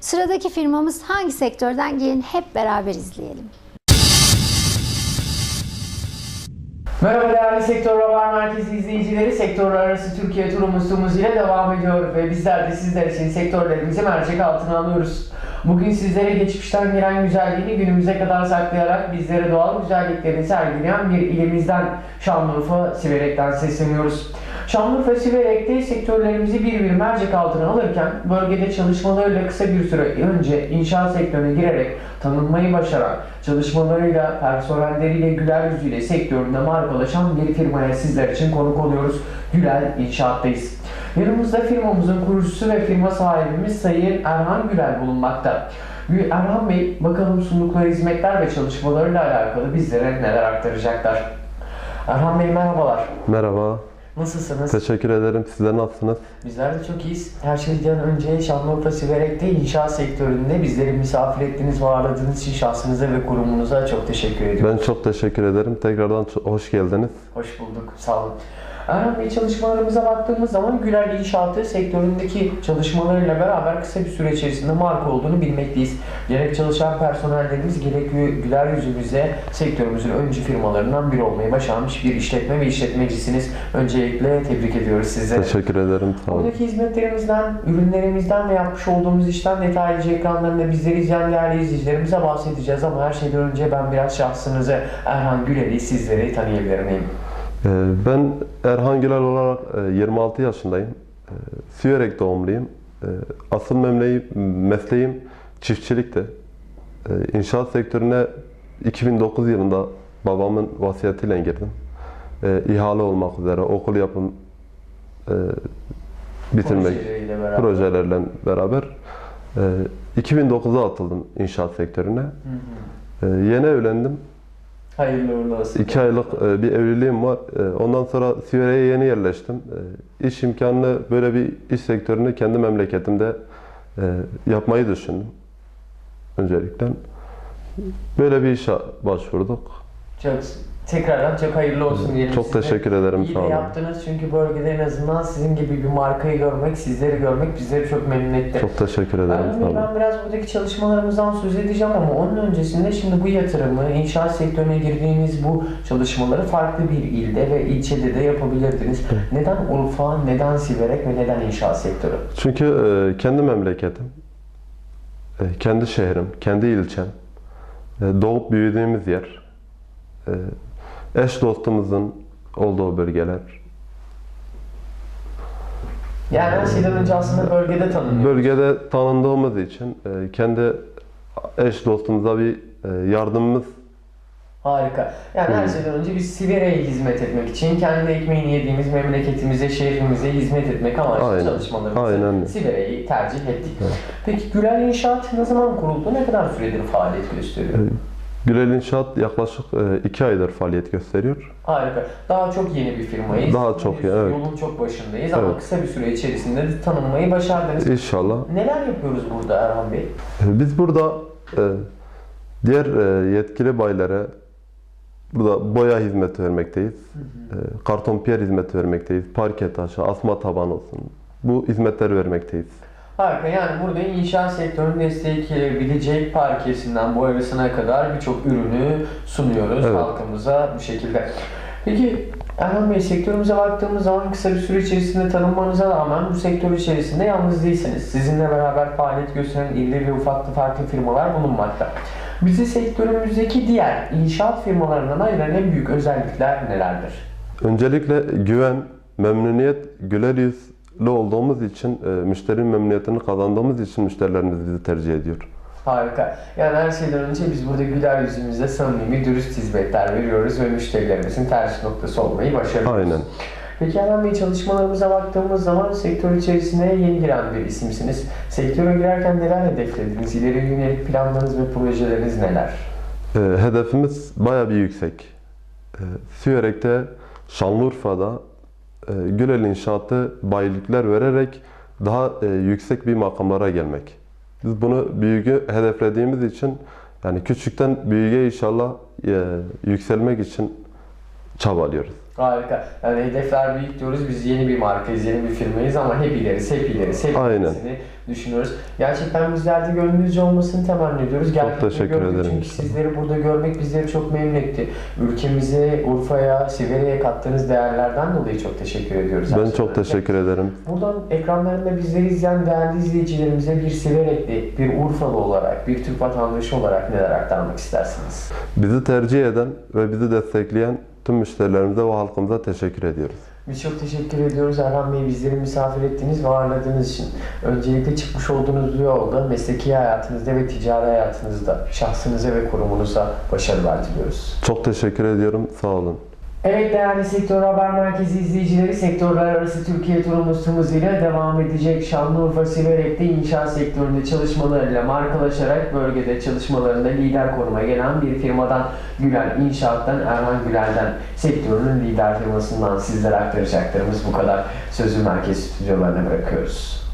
Sıradaki firmamız hangi sektörden gelin hep beraber izleyelim. Merhaba değerli Sektör Haber Merkezi izleyicileri. Sektörler arası Türkiye turumuz ile devam ediyor ve bizler de sizler için sektörlerimizi mercek altına alıyoruz. Bugün sizlere geçmişten gelen güzelliğini günümüze kadar saklayarak bizlere doğal güzelliklerini sergileyen bir ilimizden Şanlıurfa Siverek'ten sesleniyoruz. Şanlıurfa Siverek'te sektörlerimizi bir bir mercek altına alırken bölgede çalışmalarıyla kısa bir süre önce inşaat sektörüne girerek tanınmayı başaran, çalışmalarıyla, personelleriyle, güler yüzüyle sektöründe markalaşan bir firmaya sizler için konuk oluyoruz. Gülel İnşaat'tayız. Yanımızda firmamızın kurucusu ve firma sahibimiz Sayın Erhan Gülel bulunmakta. Erhan Bey, bakalım sundukları hizmetler ve çalışmalarıyla alakalı bizlere neler aktaracaklar. Erhan Bey merhabalar. Merhaba, Nasılsınız? teşekkür ederim. Sizler nasılsınız? Bizler de çok iyiyiz. Her şeyden önce Şanlıurfa Siverek'te inşaat sektöründe bizleri misafir ettiğiniz ve ağırladığınız için şahsınıza ve kurumunuza çok teşekkür ediyorum. Ben çok teşekkür ederim. Tekrardan hoş geldiniz. Hoş bulduk. Sağ olun. Erhan Bey çalışmalarımıza baktığımız zaman Güler İnşaatı sektöründeki çalışmalarıyla beraber kısa bir süre içerisinde marka olduğunu bilmekteyiz. Gerek çalışan personellerimiz gerek Gü- Güler yüzümüze sektörümüzün öncü firmalarından biri olmayı başarmış bir işletme ve işletmecisiniz. Öncelikle tebrik ediyoruz sizleri. Teşekkür ederim. Olun. Buradaki hizmetlerimizden, ürünlerimizden ve yapmış olduğumuz işten detaylıca ekranlarında bizleri izleyen değerli izleyicilerimize bahsedeceğiz ama her şeyden önce ben biraz şahsınızı Erhan Güler'i sizleri tanıyabilir miyim? Ee, Ben Erhan Gülal olarak e, 26 yaşındayım. Ee, Siverek doğumluyum. Ee, Asıl memleği, mesleğim çiftçilikti. İnşaat sektörüne 2009 yılında babamın vasiyetiyle girdim. İhale olmak üzere okul yapım e, bitirmek. Beraber. projelerle beraber e, 2009'da atıldım inşaat sektörüne. Hı hı. E, yeni evlendim. Hayırlı uğurlu olsun. 2 aylık e, bir evliliğim var. E, ondan sonra Siverek'e yeni yerleştim. E, iş imkanını böyle bir iş sektörünü kendi memleketimde yapmayı düşündüm. Öncelikle. Böyle bir işe başvurduk. Çok, tekrardan çok hayırlı olsun diyelim Çok size. teşekkür ederim. İyi Sağ olun. yaptınız çünkü bölgede en azından sizin gibi bir markayı görmek, sizleri görmek bizleri çok memnun etti. Çok teşekkür ederim. Erhan Sağ olun. ben biraz buradaki çalışmalarımızdan söz edeceğim ama onun öncesinde şimdi bu yatırımı, inşaat sektörüne girdiğiniz bu çalışmaları farklı bir ilde ve ilçede de yapabilirdiniz. Neden Urfa, neden Siverek ve neden inşaat sektörü? Çünkü e, kendi memleketim, e, kendi şehrim, kendi ilçem, e, doğup büyüdüğümüz yer, eş dostumuzun olduğu bölgeler, Yani her şeyden önce aslında bölgede tanınıyor. bölgede tanındığımız için e, kendi eş dostumuza bir e, yardımımız Harika. Yani her Hı. şeyden önce biz Siverek'e hizmet etmek için kendi ekmeğini yediğimiz memleketimize, şehrimize hizmet etmek amaçlı Aynen. çalışmalarımızı Aynen. Siverek'i tercih ettik. Evet. Peki Gürel İnşaat ne zaman kuruldu? Ne kadar süredir faaliyet gösteriyor? Evet. Gülel İnşaat yaklaşık 2 aydır faaliyet gösteriyor. Harika. Daha çok yeni bir firmayız. Daha çok yeni, evet. Yolun çok başındayız ama Evet. kısa bir süre içerisinde de tanınmayı başardınız. İnşallah. Neler yapıyoruz burada Erhan Bey? E, Biz burada e, diğer e, yetkili bayilere burada boya hizmeti vermekteyiz. E, Karton piyer hizmeti vermekteyiz. Parke taşı, asma taban olsun. Bu hizmetleri vermekteyiz. Harika. Yani burada inşaat sektörünün destekleyebilecek parkesinden boyasına kadar birçok ürünü sunuyoruz Evet. halkımıza bu şekilde. Peki Erhan Bey sektörümüze baktığımız zaman kısa bir süre içerisinde tanınmanıza rağmen bu sektör içerisinde yalnız değilsiniz. Sizinle beraber faaliyet gösteren illi ve ufaklı farklı firmalar bulunmakta. Bizi sektörümüzdeki diğer inşaat firmalarından ayıran en büyük özellikler nelerdir? Öncelikle güven, memnuniyet, güler yüzlü olduğumuz için, e, müşterinin memnuniyetini kazandığımız için müşterilerimiz bizi tercih ediyor. Harika. Yani her şeyden önce biz burada güler yüzümüzle samimi, dürüst hizmetler veriyoruz ve müşterilerimizin tercih noktası olmayı başarıyoruz. Aynen. Peki Erhan Bey çalışmalarımıza baktığımız zaman sektör içerisine yeni giren bir isimsiniz. Sektöre girerken neler hedeflediniz? İleri yönelik planlarınız ve projeleriniz neler? E, hedefimiz baya bir yüksek. E, Siverek'te, Şanlıurfa'da e, Gülel İnşaatı bayilikler vererek daha e, yüksek bir makamlara gelmek. Biz bunu büyüğü hedeflediğimiz için yani küçükten büyüğe inşallah e, yükselmek için çabalıyoruz. Harika. Yani hedefler büyük diyoruz. Biz yeni bir markayız, yeni bir firmayız ama hep ileriz, hep ileriz, hep Aynen. ilerisini düşünüyoruz. Gerçekten bizler de gönlünüzce olmasını temenni ediyoruz. Gerçekten teşekkür gördük ederim. Çünkü sizleri burada görmek bizleri çok memnun etti. Ülkemize, Urfa'ya, Siveri'ye kattığınız değerlerden dolayı çok teşekkür ediyoruz. Ben her çok teşekkür ederim. Buradan ekranlarında bizleri izleyen değerli izleyicilerimize bir Siverekli, bir Urfalı olarak, bir Türk vatandaşı olarak neler aktarmak istersiniz? Bizi tercih eden ve bizi destekleyen tüm müşterilerimize ve halkımıza teşekkür ediyoruz. Biz çok teşekkür ediyoruz Erhan Bey bizleri misafir ettiğiniz ve ağırladığınız için. Öncelikle çıkmış olduğunuz bu yolda mesleki hayatınızda ve ticari hayatınızda şahsınıza ve kurumunuza başarılar diliyoruz. Çok teşekkür ediyorum. Sağ olun. Evet değerli Sektör Haber Merkezi izleyicileri sektörler arası Türkiye turumuz hızıyla devam edecek. Şanlıurfa Siverek'te inşaat sektöründe çalışmalarıyla markalaşarak bölgede çalışmalarında lider konuma gelen bir firmadan Gülen İnşaat'tan Erhan Gülen'den sektörünün lider firmasından sizlere aktaracaklarımız bu kadar. Sözü merkez stüdyolarına bırakıyoruz.